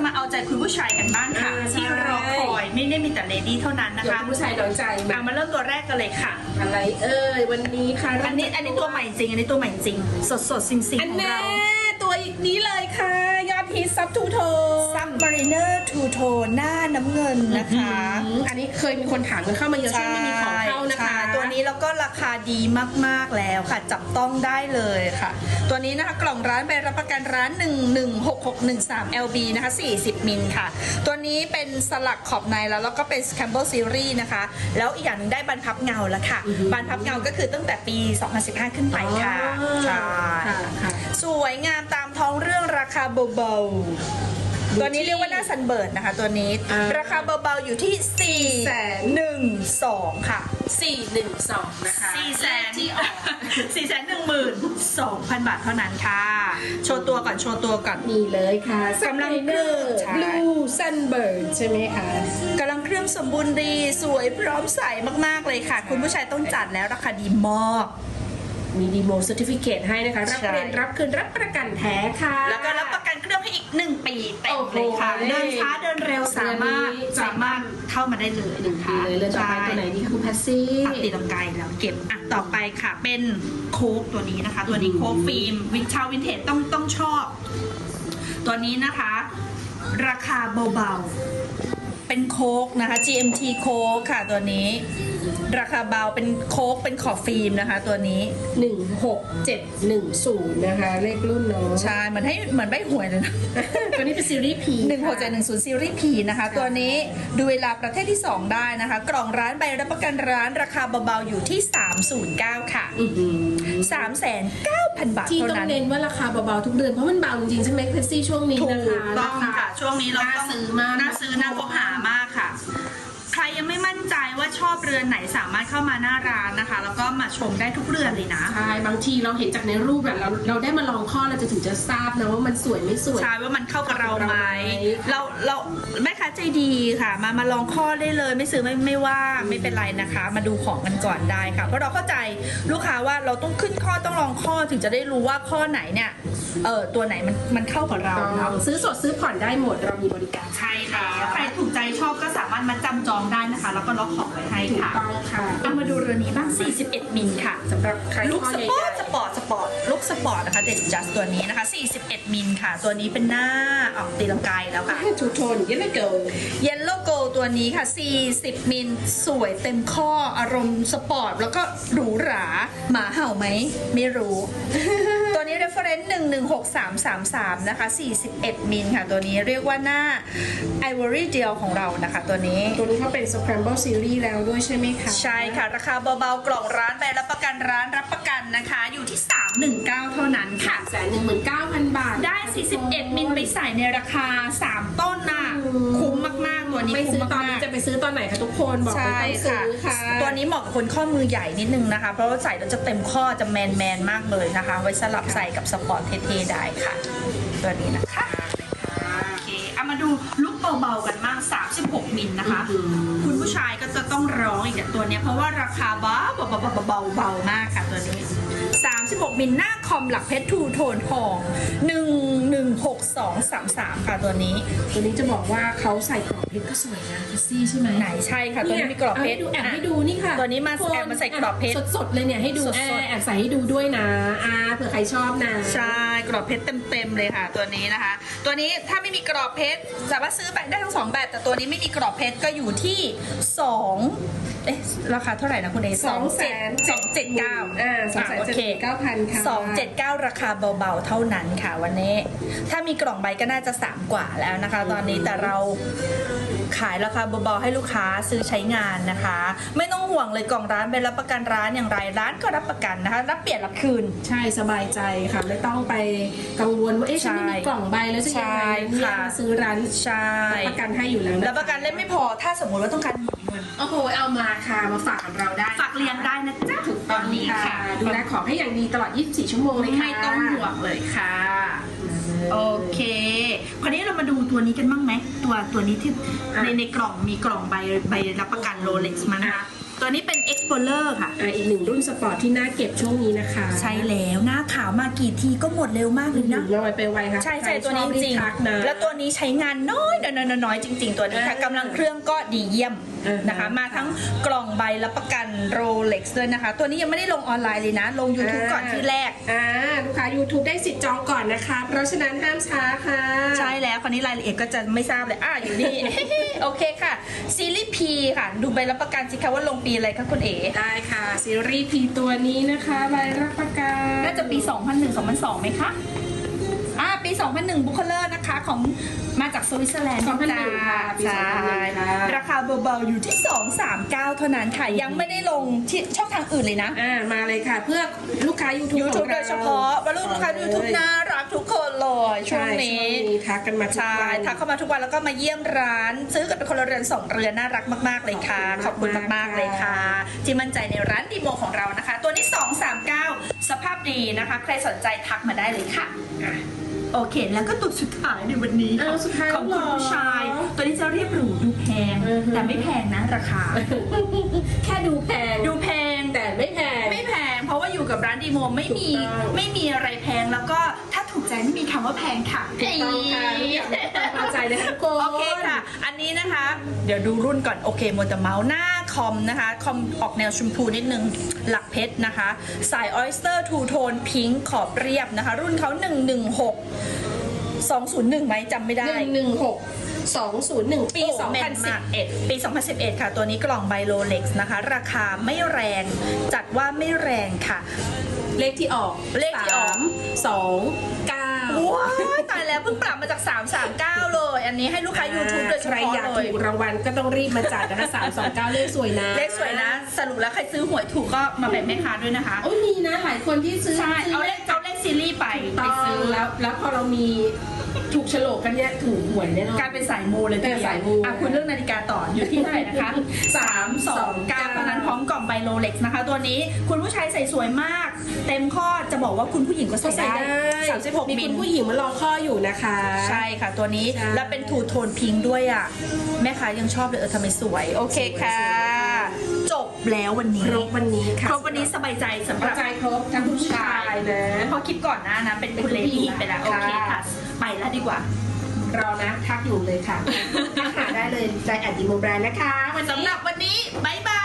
จะมาเอาใจคุณผู้ชายกันบ้างค่ะเออใช่ ที่รอคอยไม่ได้มีแต่เลดี้เท่านั้นนะเดี๋ยวคะคุณผู้ชายน้อยใจมาเอามาเริ่มตัวแรกกันเลยค่ะ อะไรเอ่ยวันนี้ค่ะอันนี้อันนี้ตัวใหม่จริง อันนี้ตัวใหม่จริง สดสดๆสิงสิงอันของแน่เราตัวอีกนี้เลยค่ะ ยอดฮิตซับทูโทซับมารีเนอร์ทูโทนหน้าน้ำเงินนะคะ อันนี้เคยมีคนถามกันเข้ามาเยอะช่วงไม่มีของเข้า นะคะใช่ตัวนี้แล้วก็ราคาดีมากๆแล้วค่ะ จับต้องได้เลยค่ะ ตัวนี้นะคะกล่องร้านใบรับประกันร้าน 116613 LB นะคะ 40 มิลค่ะ ตัวนี้เป็นสลักขอบในแล้วแล้วก็เป็น Campbell Series นะคะ แล้วอีกอย่างหนึ่งได้บรรพับเงาแล้วค่ะ บรรพับเงาก็คือตั้งแต่ปี 2015 ขึ้นไปค่ะอ๋อใช่ค่ะค่ะสวยงามตามท้องเรื่องราคาเบาๆ ตัวนี้เรียกว่าหน้าซันเบิร์ดนะคะ ตัวนี้ อ่า ราคาเบาๆอยู่ที่ 4 1 2 ค่ะ สี่หนึ่งสองนะคะ4แสนที่ออก4แสนหนึ่งหมื่นสองพันบาทเท่านั้นค่ะ โชว์ตัวก่อน โชว์ตัวก่อน นี่เลยค่ะกำลังเครื่องใช่ Blue Sunbird ใช่ไหมคะ กำลังเครื่องสมบูรณ์ดี สวยพร้อมใสมากๆเลยค่ะ คุณผู้ชายต้องจัดแล้วราคาดีมาก มีดีโม c e r t i f i c a t e ให้นะคะ รับใช่ เรียนรับคืนรับประกันแท้ค่ะ แล้วก็รับประกันเครื่ องให้อีก 1 ปีเต็มโอ้โหเลยค่ะ เดินช้าเดินเร็วสามารถเดือนนี้สามารถเข้ามาได้เลยหนึ่งปีเลยเลยต่อไปตัวไหนดีคะคุณแพทซี่ตัดตีลังกายแล้วเก็บอะต่อไปค่ะเป็นโค้กตัวนี้นะคะ ตัวนี้โค้กฟิล์มวินชาววินเทจต้องต้องชอบ ตัวนี้นะคะ ราคาเบาๆเป็นโค้กนะคะ GMT โค้กค่ะตัวนี้ ราคาเบาเป็นโค้กเป็นขอบฟิล์มนะคะ ตัวนี้หนึ่งหกเจ็ดหนึ่งศูนย์นะคะ เลขรุ่นเนาะ ใช่เหมือนให้เหมือนใบหวยเลยนะ ตัวนี้เป็นซีรีส์ P หนึ่งหกเจ็ดหนึ่งศูนย์ซีรีส์พีนะคะ ตัวนี้ดูเวลาประเทศที่ 2 ได้นะคะ กล่องร้านใบรับประกันร้านราคาเบาๆอยู่ที่ 309 ค่ะ อื้อหือ3,900 บาทที่เท่าต้องนั้น เน้นว่าราคาเบาๆทุกเดือน เพราะมันเบาจริงๆใช่ไหมแพทซี่ช่วงนี้ถูนะคะกต้องค่ะ ช่วงนี้เราน่าต้องซื้อมาก น่าซื้อน่าคบหามากค่ะ ใจว่าชอบเรือนไหนสามารถเข้ามาหน้าร้านนะคะ แล้วก็มาชมได้ทุกเรือนเลยนะ ใช่บางทีเราเห็นจากในรูปแบบเราเราได้มาลองข้อเราจะถึงจะทราบนะว่ามันสวยไม่สวย ใช่ว่ามันเข้ากับเราไหมเข้ากับเราไหมเราเราแม่ค้าใจดีค่ะ มามาลองข้อได้เลยไม่ซื้อไม่ไม่ว่าไม่เป็นไรนะคะ มาดูของกันก่อนได้ค่ะเพราะเราเข้าใจลูกค้าว่าเราต้องขึ้นข้อต้องลองข้อถึงจะได้รู้ว่าข้อไหนเนี่ยเออตัวไหนมันมันเข้ากับเราเนาะซื้อสดซื้อผ่อนได้หมดเรามีบริการใช่แล้วใครถูกใจชอบก็สามารถมาจำจองได้นะคะแล้ว ก็ล็อกของไว้ให้ถูกค่ะต้องค่ะเอามาดูเรือนนี้บ้าง 41 มิลค่ะสำหรับใครลุกข้อสใหปอญ่ร์ตสปอร์ตสปอร์ตลุกสปอร์ตนะคะเด็ดจัสตัวนี้นะคะ 41 มิลค่ะ ตัวนี้เป็นหน้าออกตีลังกายแล้วค่ะๆทูโทนเยลโกเยลโลโกตัวนี้ค่ะ 40 มิลสวยเต็มข้ออารมณ์สปอร์ตแล้วก็หรูหราหมาเห่าไหมไม่รู้ตัว นี้ reference 116333 นะคะ 41 มิลค่ะ ตัวนี้เรียกว่าหน้า Ivory Gel ของเรานะคะ ตัวนี้ตัวนี้เขาเป็น Scramble Series แล้วด้วยใช่ไหมคะใช่ค่ะ ราคาเบาๆ กล่องร้านใบรับประกันร้านรับประกันนะคะ อยู่ที่ 319 เท่านั้นค่ะแสนหนึ่งหมื่นเก้าพันบาท ได้ 41 มิลไปใส่ในราคา 3 ต้นน่ะอืมคุ้มมากๆ ตัวนี้ไม่คุ้ซื้มอตอนมานี้กจะไปซื้อตอนไหนคะทุกคนบอกๆเลยใช่ต้องซื้ค่ะอค่ะ ตัวนี้เหมาะกับคนข้อมือใหญ่นิดนึงนะคะ เพราะว่าใส่แล้วจะเต็มข้อจะแมนแมนๆมากเลยนะคะ ไว้สลับใส่กับสปอร์ตเท่ๆได้ค่ะ ตัวนี้นะคะโอเคเอามาดูลุกเบาๆกันมาก36 มิลนะคะ คุณผู้ชายก็จะต้องร้องอีกกับตัวเนี้ยเพราะว่าราคาเบาเบาเบาเบาๆมากค่ะตัวนี้ 36มิลหน้าคอมหลักเพชรทูโทนทอง1163233 ค่ะตัวนี้ ตัวนี้จะบอกว่าเขาใส่กรอบเพชรก็สวยนะเจสซี่ใช่ไหมไหนใช่ค่ะตัวนี้มีกรอบเพชราให้ดูแอบให้อะดูนี่ค่ะตัวนี้มาคนแอบมาใส่กรอบเพชรสดๆเลยเนี่ยให้ดูสดๆแอบแอบใส่ให้ดูด้วยนะอ่าเผื่อใครชอบนะใช่กรอบเพชรเต็มๆเลยค่ะ ตัวนี้นะคะ ตัวนี้ถ้าไม่มีกรอบเพชรสามารถซื้อแบบได้ทั้งสองแบบแต่ตัวนี้ไม่มีกรอบเพชรก็อยู่ที่2เอ๊ะราคาเท่าไหร่นะคุณเอสองแสนสองเจ็ดเก้าอ่าสองแสนโอเจ็ดเค9,000ค่ะสองเจ็ดเก้าราคาเบาๆ เท่านั้นค่ะวันนี้ ถ้ามีกล่องใบก็น่าจะสามกว่าแล้วนะคะ ตอนนี้แต่เรา ขายราคาเบาๆให้ลูกค้าซื้อใช้งานนะคะ ไม่ต้องห่วงเลยกล่องร้านเป็นรับประกันร้านอย่างไรร้านก็รับประกันนะคะ รับเปลี่ยนรับคืน ใช่สบายใจค่ะ ไม่ต้องไปกังวลว่าเอ๊ะฉันไม่มีใช่กล่องใบแล้วจะยังไงใช่เนี่ยค่ะ มาซื้อร้านใช่รับประกันให้อยู่แล้วนะรับประกันเล่มไม่พอถ้าสมมติว่าต้องการหมุนเงินโอ้โหเอามาค่ะมาฝากกับเราได้ฝากเรียนได้นะจ๊ะถูกต้องนี้ค่ะค่ะดูแลของให้อย่างดีตลอด 24 ชั่วโมงเลยค่ะ ไม่ต้องห่วงเลยค่ะ โอเค คราวนี้เรามาดูตัวนี้กันบ้างไหม ตัวตัวนี้ที่ในในกล่องมีกล่องใบใบรับประกันโรเล็กซ์มานะคะ ตัวนี้เป็น X โปเลอร์ค่ะ อะอีกหนึ่งรุ่นสปอร์ตที่น่าเก็บช่วงนี้นะคะใช่แล้วหน้าขาวมากี่ทีก็หมดเร็วมากเลยนะมาไวไปไวค่ะใช่ใช่คตัวนี้ชอบจริงทักนะ แล้วตัวนี้ใช้งานน้อยน้อยน้อยน้อยจริง ๆ ตัวนี้ค่ะอ่ากำลังเครื่องก็ดีเยี่ยมอ่าฮะ นะคะ มาทั้งกล่องใบรับประกันโรเล็กซ์ด้วยนะคะ ตัวนี้ยังไม่ได้ลงออนไลน์เลยนะ ลง YouTube ก่อนที่แรก อ่าลูกค้า YouTube ได้สิทธิ์จองก่อนนะคะ เพราะฉะนั้นห้ามช้าค่ะ ใช่แล้ว คราวนี้รายละเอียดก็จะไม่ทราบเลย อะอยู่นี่ โอเคค่ะ ซีรีส์พีค่ะ ดูใบรับประกันสิคะว่าลงปีอะไรคะคุณเอ๋ได้ค่ะ ซีรีส์พีตัวนี้นะคะใบรับประกันน่าจะปี 2001 2002ไหมคะ อ่า ปี 2001 บุคเลอร์นะคะของมาจากสวิตเซอร์แลนด์2001ค่ะปีใช่2001ค่ะ ราคาเบาๆอยู่ที่ 239 เท่านั้นค่ะ ยังไม่ได้ลงที่ช่องทางอื่นเลยนะ อ่ามาเลยค่ะ เพื่อลูกค้า YouTube ข YouTube องรโดยเฉพาะว่าลูกค้า YouTube น่ารัก ทุกคนเลยช่วงใช่นี้ช่วงนี้ทักกันมาทุกใช่วันทักเข้ามาทุกวันแล้วก็มาเยี่ยมร้าน ซื้อกันเป็นคนละเรือนสองเรือนน่ารักมากๆเลยค่ะขขออบบคุคุณณมากๆมากๆเลยค่ะค่ะ ที่มั่นใจในร้านดีโมของเรานะคะ ตัวนี้ 239 สภาพดีนะคะ ใครสนใจทักมาได้เลยค่ะอะโอเค แล้วก็ตัวสุดท้ายในวันนี้อ้าวสุดท้ายของคุณเหรอผู้ชาย ตัวนี้จะเรียบหรูดูแพงอือฮึแต่ไม่แพงนะราคา แค่ดูแพงดูแพงแต่ไม่แพงไม่แพง เพราะว่าอยู่กับร้านดีโมไม่มีถูกต้องไม่มีอะไรแพงแล้วก็ถ้าถูก ใจไม่มีคำว่าแพงค่ะถูกต้องค่ะทุกอย่างพอใจเลยค่ะทุกคนโอเคค่ะ อันนี้นะคะ เดี๋ยวดูรุ่นก่อน โอเคโมเตอร์เมาส์หน้าคอมนะคะ คอมออกแนวชมพูนิดนึง หลักเพชรนะคะ สายออยสเตอร์ทูโทนพิงค์ขอบเรียบนะคะ รุ่นเขา 116 201ไหมจำไม่ได้หนึ่งหนึ่งหกสองศูนย์หนึ่งปี โอ้สองแม่พันนสิบมากเอ็ดปี 2011 ค่ะ ตัวนี้กล่องไบโลเล็กซ์นะคะ ราคาไม่แรง จัดว่าไม่แรงค่ะ เลขที่ออกเลขที่ออก สามสองเก้าว้ายตาย แล้วเพิ่งปรับมาจาก 339 เลย อันนี้ให้ลูกค้า YouTube โดยเฉใครพาะอยากเลย ถูกรางวัลก็ต้องรีบมาจัดนะคะสามสองเก้าเลขสวยนะเลขสวยนะ สรุปแล้วใครซื้อหวยถูกก็มาแบ่งแม่ค้าด้วยนะคะ โอ้ยมีนะหลายคนที่ซื้อใช่ ซื้เอาเลขเอาเลข ซีรีส์ไปต่ไปอซื้อแล้ว แล้วพอเรามีถูกโฉลกกันเนี่ยถูกหวยแน่นอน กลายเป็นสายมูเลยทีเดีวเป็นสายมูอะคุณเรื่องนาฬิกาต่ออยู่ที่เท่าไหร่นะคะ 3 2 9ตอนนั้นพร้อมกล่องไบโลเล็กซ์นะคะ ตัวนี้คุณผู้ชายใส่สวยมาก เต็มข้อจะบอกว่าคุณผู้หญิงก็ก็ใส่ใส่ได้ได้36มีมิคุล ณผู้หญิงมาลองข้ออยู่นะคะ ใช่ค่ะตัวนี้ใช่ แล้วเป็นทูโทนพิงค์ด้วยอะ แม่ค้ายังชอบเลยเออทำไมสวย โอเคค่ะสวยจบ แล้ววันนี้ครบวันนี้ค่ะครบวันนี้สบายใจสำหกรัระบจายครบทั้งผู้ชายนะเพราะคลิปก่อนหน้านะเป็นคุณเลดี้ไปแล้วโอเคค่ะ ไปแล้วดีกว่าเรานะทักอยู่เลยค่ะทักหาได้เลยใจแอดดิโมแบรนด์นะคะวันนี้สำหรับวันนี้บ๊ายบา